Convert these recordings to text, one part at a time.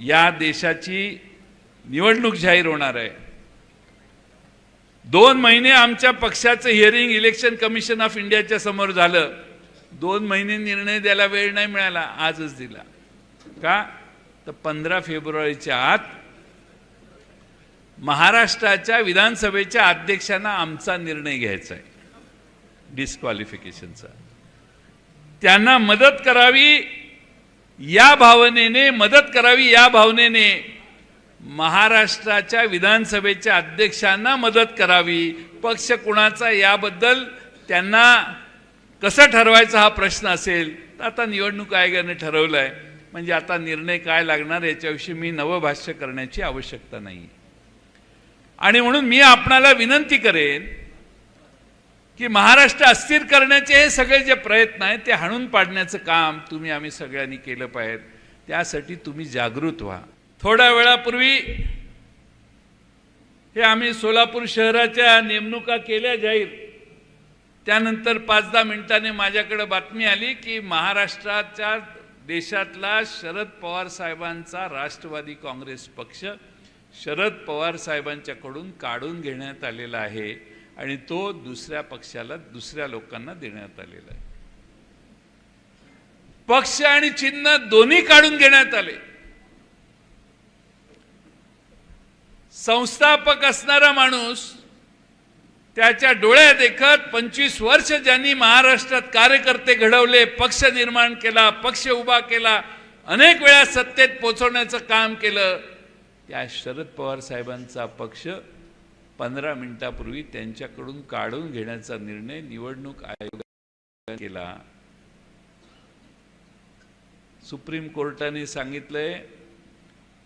या देशाची निवडणूक जाहीर होणार आहे. दोन महिने आमच्या पक्षाचं हिअरिंग इलेक्शन कमिशन ऑफ इंडियाच्या समोर झालं. दोन महिने निर्णय द्यायला वेळ नाही मिळाला आजच दिला. का? तर पंधरा फेब्रुवारीच्या आत महाराष्ट्राच्या विधानसभेच्या अध्यक्षांना आमचा निर्णय घ्यायचा आहे. डिस्क्वालिफिकेशनचा त्यांना मदत करावी या भावनेने मदत करावी या भावनेने महाराष्ट्राच्या विधानसभेच्या अध्यक्षांना मदत करावी. पक्ष कुणाचा याबद्दल त्यांना कसं ठरवायचा हा प्रश्न असेल तर आता निवडणूक आयोगाने ठरवलं आहे म्हणजे आता निर्णय काय लागणार याच्याविषयी मी नवभाष्य करण्याची आवश्यकता नाही. आणि म्हणून मी आपणाला विनंती करेन की महाराष्ट्र अस्थिर करण्याचे हे सगळे जे प्रयत्न आहेत ते हाणून पाडण्याचं काम तुम्ही आम्ही सगळ्यांनी केलं पाहिजे. त्यासाठी तुम्ही जागृत व्हा. थोड्या वेळापूर्वी हे आम्ही सोलापूर शहराच्या नेमणुका केल्या जाहीर त्यानंतर पाच दहा मिनिटाने माझ्याकडे बातमी आली की महाराष्ट्राच्या देशातला शरद पवार साहेबांचा राष्ट्रवादी काँग्रेस पक्ष शरद पवार साहेबांच्याकडून काढून घेण्यात आलेला आहे. आणि तो दुसऱ्या पक्षाला दुसऱ्या लोकांना देण्यात आलेला आहे. पक्ष आणि चिन्ह दोन्ही काढून घेण्यात आले. संस्थापक असणारा माणूस त्याच्या डोळ्या देखत पंचवीस वर्ष ज्यांनी महाराष्ट्रात कार्यकर्ते घडवले पक्ष निर्माण केला पक्ष उभा केला अनेक वेळा सत्तेत पोचवण्याचं काम केलं त्या शरद पवार साहेबांचा पक्ष पंधरा मिनिटापूर्वी त्यांच्याकडून काढून घेण्याचा निर्णय निवडणूक आयोगाने केला. सुप्रीम कोर्टाने सांगितलंय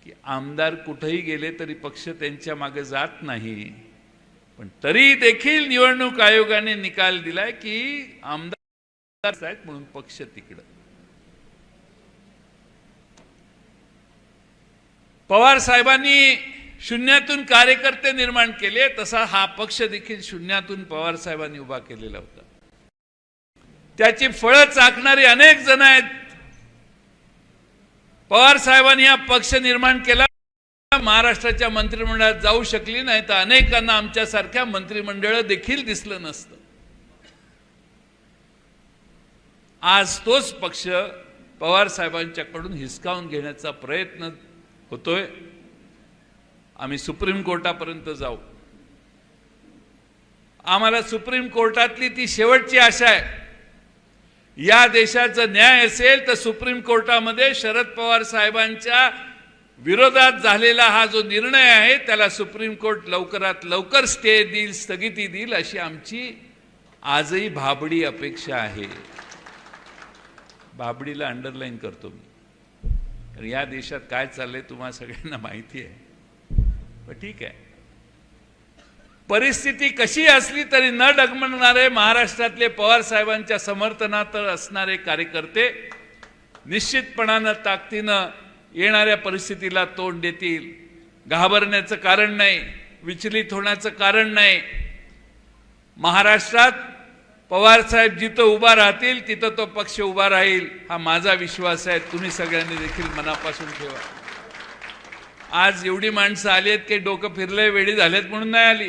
की आमदार कुठेही गेले तरी पक्ष त्यांच्या मागे जात नाही. पण तरी देखील निवडणूक आयोगाने निकाल दिलाय की आमदार आहेत म्हणून पक्ष तिकडं. पवार साहेबांनी शून्यातून कार्यकर्ते निर्माण केले तसा हा पक्ष देखील शून्यातून पवार साहेबांनी उभा केलेला होता. त्याची फळं चाकणारे अनेक जण आहेत. पवार साहेबांनी हा पक्ष निर्माण केला महाराष्ट्राच्या मंत्रिमंडळात जाऊ शकली नाही तर अनेकांना आमच्यासारख्या मंत्रिमंडळ देखील दिसलं नसतं. आज तोच पक्ष पवार साहेबांच्याकडून हिसकावून घेण्याचा प्रयत्न होतोय. आम्ही सुप्रीम कोर्टापर्यंत जाऊ. आम्हाला सुप्रीम कोर्टातली ती शेवटची आशा आहे. या देशाचं न्याय असेल तर सुप्रीम कोर्टामध्ये शरद पवार साहेबांच्या विरोधात झालेला हा जो निर्णय आहे त्याला सुप्रीम कोर्ट लवकरात लवकर स्टे देईल स्थगिती देईल अशी आमची आजही भाबडी अपेक्षा आहे. भाबडीला अंडरलाईन करतो मी. कारण या देशात काय चाललंय तुम्हाला सगळ्यांना माहिती आहे. ठीक आहे. परिस्थिती कशी असली तरी न डगमगणारे महाराष्ट्रातले पवार साहेबांच्या समर्थनात असणारे कार्यकर्ते निश्चितपणानं ताकदीनं येणाऱ्या परिस्थितीला तोंड देतील. घाबरण्याचं कारण नाही विचलित होण्याचं कारण नाही. महाराष्ट्रात पवार साहेब जिथं उभा राहतील तिथं तो पक्ष उभा राहील हा माझा विश्वास आहे. तुम्ही सगळ्यांनी देखील मनापासून ठेवा. आज एवढी माणसं आली आहेत की डोकं फिरलंय वेळी झालेत म्हणून नाही आली.